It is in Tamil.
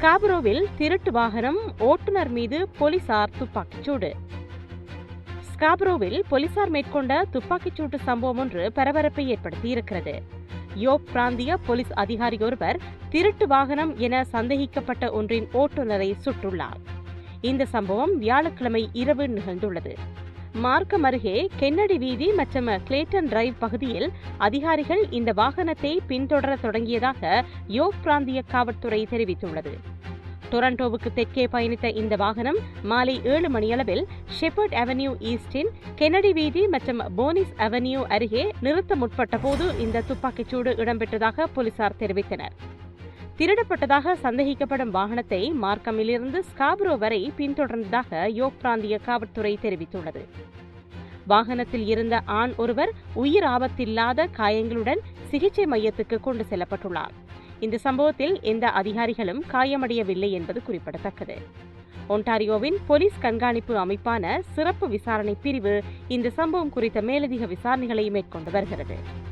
ஸ்காபரோவில் திருட்டு வாகனம் ஓட்டுநர் மீது போலீசார் துப்பாக்கிச்சூடு. ஸ்காபரோவில் போலீசார் மேற்கொண்ட துப்பாக்கிச்சூட்டு சம்பவம் ஒன்று பரபரப்பை ஏற்படுத்தியிருக்கிறது. யோப் பிராந்திய போலீஸ் அதிகாரி ஒருவர் திருட்டு வாகனம் என சந்தேகிக்கப்பட்ட ஒன்றின் ஓட்டுநரை சுட்டுள்ளார். இந்த சம்பவம் வியாழக்கிழமை இரவு நிகழ்ந்துள்ளது. மார்க்கம் அருகே கென்னடி வீதி மற்றும் கிளேட்டன் டிரைவ் பகுதியில் அதிகாரிகள் இந்த வாகனத்தை பின்தொடர தொடங்கியதாக யோக் பிராந்திய காவல்துறை தெரிவித்துள்ளது. டொரண்டோவுக்கு தெற்கே பயணித்த இந்த வாகனம் மாலை ஏழு மணியளவில் ஷெப்பர்ட் அவென்யூ ஈஸ்டின் கென்னடி வீதி மற்றும் போனிஸ் அவென்யூ அருகே நிறுத்த முற்பட்ட போது இந்த துப்பாக்கிச்சூடு இடம்பெற்றதாக போலீசார் தெரிவித்தனர். திருடப்பட்டதாக சந்தேகிக்கப்படும் வாகனத்தை மார்க்கமிலிருந்து ஸ்காப்ரோ வரை பின்தொடர்ந்ததாக யோக் பிராந்திய காவல்துறை தெரிவித்துள்ளது. வாகனத்தில் இருந்த ஆண் ஒருவர் உயிர் ஆபத்தில்லாத காயங்களுடன் சிகிச்சை மையத்துக்கு கொண்டு செல்லப்பட்டுள்ளார். இந்த சம்பவத்தில் எந்த அதிகாரிகளும் காயமடையவில்லை என்பது குறிப்பிடத்தக்கது. ஒன்டாரியோவின் போலீஸ் கண்காணிப்பு அமைப்பான சிறப்பு விசாரணை பிரிவு இந்த சம்பவம் குறித்த மேலதிக விசாரணைகளை மேற்கொண்டு வருகிறது.